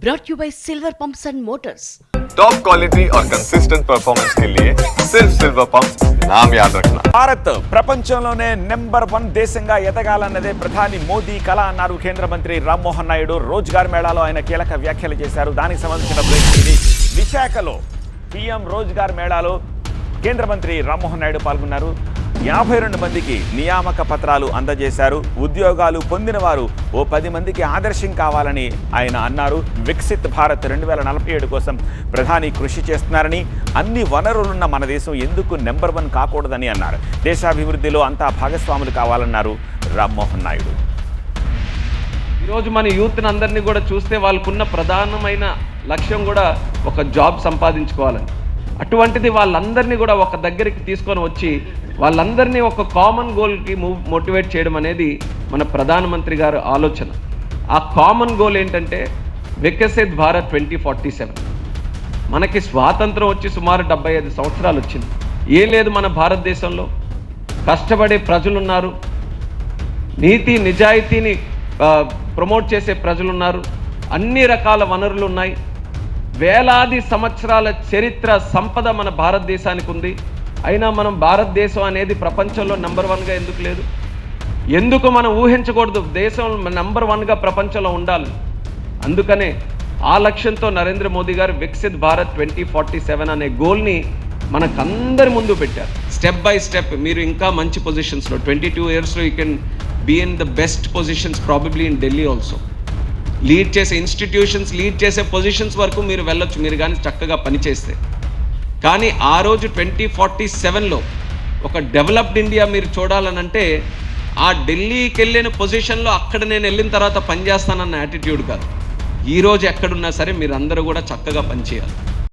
brought you by Silver Pumps and Motors. Top quality और consistent performance के लिए सिर्फ सिल्वर पंप नाम याद रखना భారత్ ప్రపంచంలోనే నెంబర్ వన్ దేశంగా ఎదగాలన్నదే ప్రధాని మోదీ కళ అన్నారు కేంద్ర మంత్రి రామ్మోహన్ నాయుడు రోజ్గార్ మేళాలో ఆయన కీలక వ్యాఖ్యలు చేశారు దానికి సంబంధించిన బ్రేక్ ఇది విశాఖలో పిఎం రోజ్గార్ మేళాలో కేంద్ర మంత్రి రామ్మోహన్ నాయుడు పాల్గొన్నారు యాభై రెండు మందికి నియామక పత్రాలు అందజేశారు. ఉద్యోగాలు పొందిన వారు ఓ పది మందికి ఆదర్శం కావాలని ఆయన అన్నారు. వికసిత్ భారత్ రెండు వేల నలభై ఏడు కోసం ప్రధాని కృషి చేస్తున్నారని అన్ని వనరులున్న మన దేశం ఎందుకు నెంబర్ వన్ కాకూడదని అన్నారు. దేశాభివృద్ధిలో అంతా భాగస్వాములు కావాలన్నారు రామ్మోహన్ నాయుడు. ఈరోజు మన యూత్ని అందరినీ కూడా చూస్తే వాళ్ళకున్న ప్రధానమైన లక్ష్యం కూడా ఒక జాబ్ సంపాదించుకోవాలని. అటువంటిది వాళ్ళందరినీ కూడా ఒక దగ్గరికి తీసుకొని వచ్చి వాళ్ళందరినీ ఒక కామన్ గోల్కి మూవ్ మోటివేట్ చేయడం అనేది మన ప్రధానమంత్రి గారు ఆలోచన. ఆ కామన్ గోల్ ఏంటంటే Viksit Bharat twenty forty seven మనకి స్వాతంత్రం వచ్చి సుమారు డెబ్బై ఐదు సంవత్సరాలు వచ్చింది. ఏం లేదు మన భారతదేశంలో. కష్టపడే ప్రజలున్నారు. నీతి నిజాయితీని ప్రమోట్ చేసే ప్రజలున్నారు. అన్ని రకాల వనరులు ఉన్నాయి. వేలాది సంవత్సరాల చరిత్ర సంపద మన భారతదేశానికి ఉంది. అయినా మనం భారతదేశం అనేది ప్రపంచంలో నెంబర్ వన్గా ఎందుకు లేదు? ఎందుకు మనం ఊహించకూడదు? దేశం నెంబర్ వన్గా ప్రపంచంలో ఉండాలి. అందుకనే ఆ లక్ష్యంతో నరేంద్ర మోదీ గారు Viksit Bharat twenty forty seven అనే గోల్ని మనకందరి ముందు పెట్టారు. స్టెప్ బై స్టెప్ మీరు ఇంకా మంచి పొజిషన్స్లో ట్వంటీ టూ ఇయర్స్లో you can be in the best positions probably in Delhi also lead చేసే ఇన్స్టిట్యూషన్స్ లీడ్ చేసే పొజిషన్స్ వరకు మీరు వెళ్ళొచ్చు మీరు కానీ చక్కగా పనిచేస్తే. కానీ ఆ రోజు ట్వంటీ ఫార్టీ సెవెన్లో ఒక డెవలప్డ్ ఇండియా మీరు చూడాలనంటే ఆ ఢిల్లీకి వెళ్ళిన పొజిషన్లో అక్కడ నేను వెళ్ళిన తర్వాత పనిచేస్తానన్న యాటిట్యూడ్ కాదు. ఈ రోజు ఎక్కడున్నా సరే మీరు అందరూ కూడా చక్కగా పనిచేయాలి.